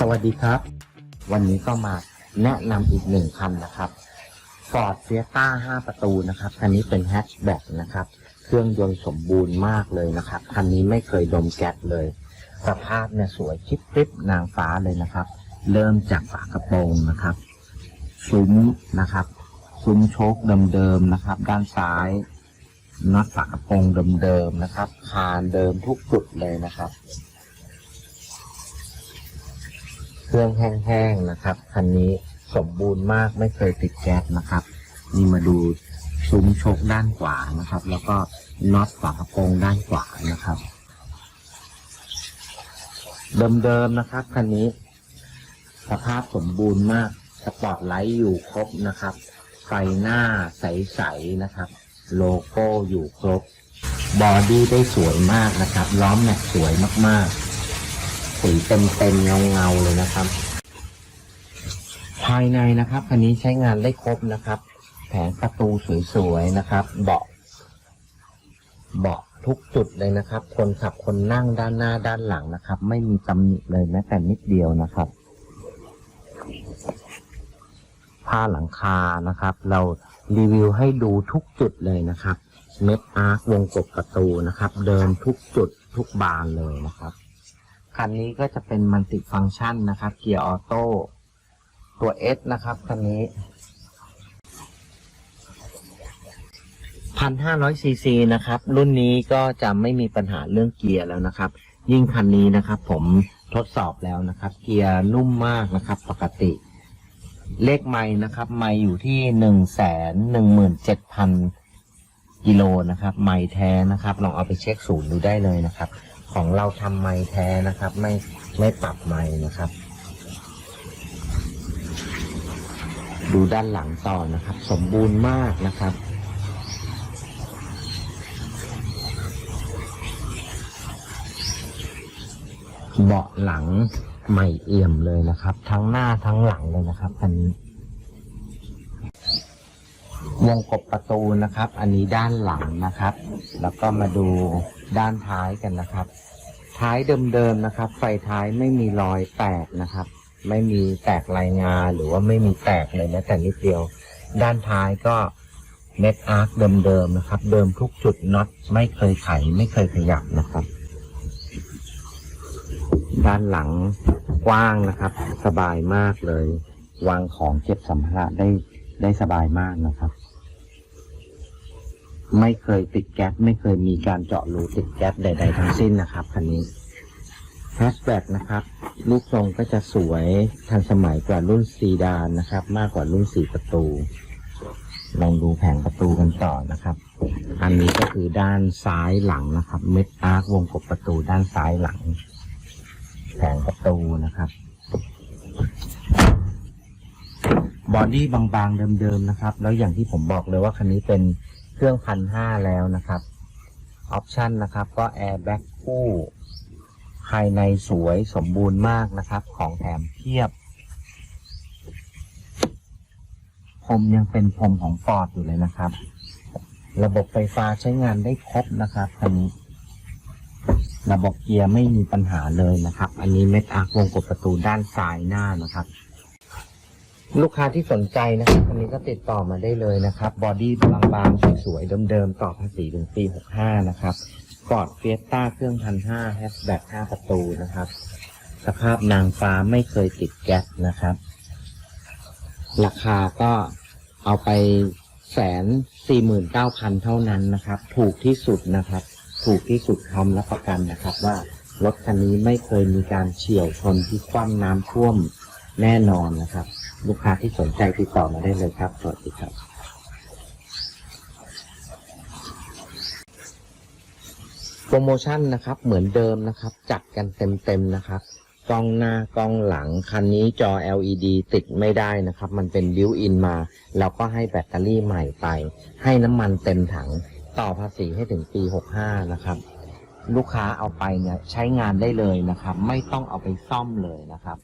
สวัสดีครับ วันนี้ก็มาแนะนำอีกหนึ่งคันนะครับ Ford Fiesta 5 ประตูนะครับ คันนี้เป็นแฮชแบ็กนะครับ เครื่องยนต์สมบูรณ์มากเลยนะครับ คันนี้ไม่เคยดมแก๊สเลย สภาพเนี่ยสวยชิปริบนางฟ้าเลยนะครับ เริ่มจากฝากระโปรงนะครับ ซุ้มนะครับซุ้มโชคเดิมๆนะครับ ด้านซ้ายน็อตฝากระโปรงเดิมๆนะครับ คานเดิมทุกจุดเลยนะครับ เครื่องแห้งๆนะครับ คันนี้สมบูรณ์มากไม่เคยติดแก๊สนะครับ นี่มาดูซุ้มโชคด้านขวานะครับ แล้วก็น็อตฝากระโปรงด้านขวานะครับ เดิมๆนะครับคันนี้ สภาพสมบูรณ์มากสปอตไลท์อยู่ครบนะครับ ไฟหน้าใสๆนะครับ โลโก้อยู่ครบ บอดี้ได้สวยมากนะครับ ล้อมแม็กสวยมากๆ สีเต็มๆเงาๆเลยนะครับ ภายในนะครับคันนี้ใช้งานได้ครบนะครับ แผงประตูสวยๆนะครับ เบาะ เบาะทุกจุดเลยนะครับ คนขับคนนั่งด้านหน้าด้านหลังนะครับ ไม่มีตำหนิเลยแม้แต่นิดเดียวนะครับผ้าหลังคานะครับ เรารีวิวให้ดูทุกจุดเลยนะครับ เม็ดอาร์ควงกบประตูนะครับ เดินทุกจุดทุกบานเลยนะครับ คันนี้ก็จะเป็นมัลติฟังก์ชันนะครับ เกียร์ออโต้ตัว S นะครับคันนี้1,500ซีซีนะครับ รุ่นนี้ก็จะไม่มีปัญหาเรื่องเกียร์แล้วนะครับ ยิ่งคันนี้นะครับ ผมทดสอบแล้วนะครับ เกียร์นุ่มมากนะครับ ปกติ เลขไม้นะครับไม้อยู่ที่หนึ่งแสนหนึ่งหมื่นเจ็ดพันกิโลนะครับ ไม้แท้นะครับ ลองเอาไปเช็คศูนย์ดูได้เลยนะครับ ของเราทำไม้แท้นะครับ ไม่ไม่ปรับไม้นะครับ ดูด้านหลังต่อนะครับ สมบูรณ์มากนะครับเบาะหลังใหม่เอี่ยมเลยนะครับ ทั้งหน้าทั้งหลังเลยนะครับคันนี้วงกบประตูนะครับ อันนี้ด้านหลังนะครับ แล้วก็มาดู ด้านท้ายกันนะครับ ท้ายเดิมๆนะครับ ไฟท้ายไม่มีรอยแตกนะครับ ไม่มีแตกลายงาหรือว่าไม่มีแตกเลยแม้แต่นิดเดียว ด้านท้ายก็เน็ตอาร์คเดิมๆนะครับ เดิมทุกจุดน็อตไม่เคยไขไม่เคยขยับนะครับ ด้านหลังกว้างนะครับ สบายมากเลย วางของเก็บสัมภาระได้ได้สบายมากนะครับ ไม่เคยติดแก๊สไม่เคยมีการเจาะรูติดแก๊สใด ๆ ทั้งสิ้นนะครับคันนี้แฮชแบ็กนะครับลูกทรงก็จะสวยทันสมัยกว่ารุ่นซีดานนะครับ มากกว่ารุ่นสี่ประตู ลองดูแผงประตูกันต่อนะครับ อันนี้ก็คือด้านซ้ายหลังนะครับ เม็ดอาร์ควงกบประตูด้านซ้ายหลัง แผงประตูนะครับบอดี้บางๆเดิมๆนะครับ แล้วอย่างที่ผมบอกเลยว่าคันนี้เป็น เครื่องพันห้าแล้วนะครับ ออปชันนะครับก็แอร์แบ็กคู่ภายในสวยสมบูรณ์มากนะครับ ของแถมเพียบพรมยังเป็นพรมของฟอร์ดอยู่เลยนะครับ ระบบไฟฟ้าใช้งานได้ครบนะครับคันนี้ ระบบเกียร์ไม่มีปัญหาเลยนะครับ อันนี้เม็ดอาร์ควงกดประตูด้านซ้ายหน้านะครับ ลูกค้าที่สนใจนะครับอันนี้ก็ติดต่อมาได้เลยนะครับ บอดี้บางๆ สวยๆ เดิมๆ ต่อภาษีถึงปี 65 นะครับฟอร์ดเฟียสต้าเครื่องพันห้าแฮชแบ็ก5ประตูนะครับ สภาพนางฟ้าไม่เคยติดแก๊สนะครับ ราคาก็เอาไปแสนสี่หมื่นเก้าพันเท่านั้นนะครับ ถูกที่สุดนะครับ ถูกที่สุดทำรับประกันนะครับ ว่ารถคันนี้ไม่เคยมีการเฉี่ยวชนที่คว่ำน้ำท่วมแน่นอนนะครับ ลูกค้าที่สนใจติดต่อมาได้เลยครับ สวัสดีครับโปรโมชั่นนะครับ เหมือนเดิมนะครับ จัดกันเต็มๆนะครับกล้องหน้ากล้องหลังคันนี้จอ LED ติดไม่ได้นะครับ มันเป็นบิวอินมาเราก็ให้แบตเตอรี่ใหม่ไป ให้น้ำมันเต็มถัง ต่อภาษีให้ถึงปี 65 นะครับ ลูกค้าเอาไปเนี่ยใช้งานได้เลยนะครับ ไม่ต้องเอาไปซ่อมเลยนะครับ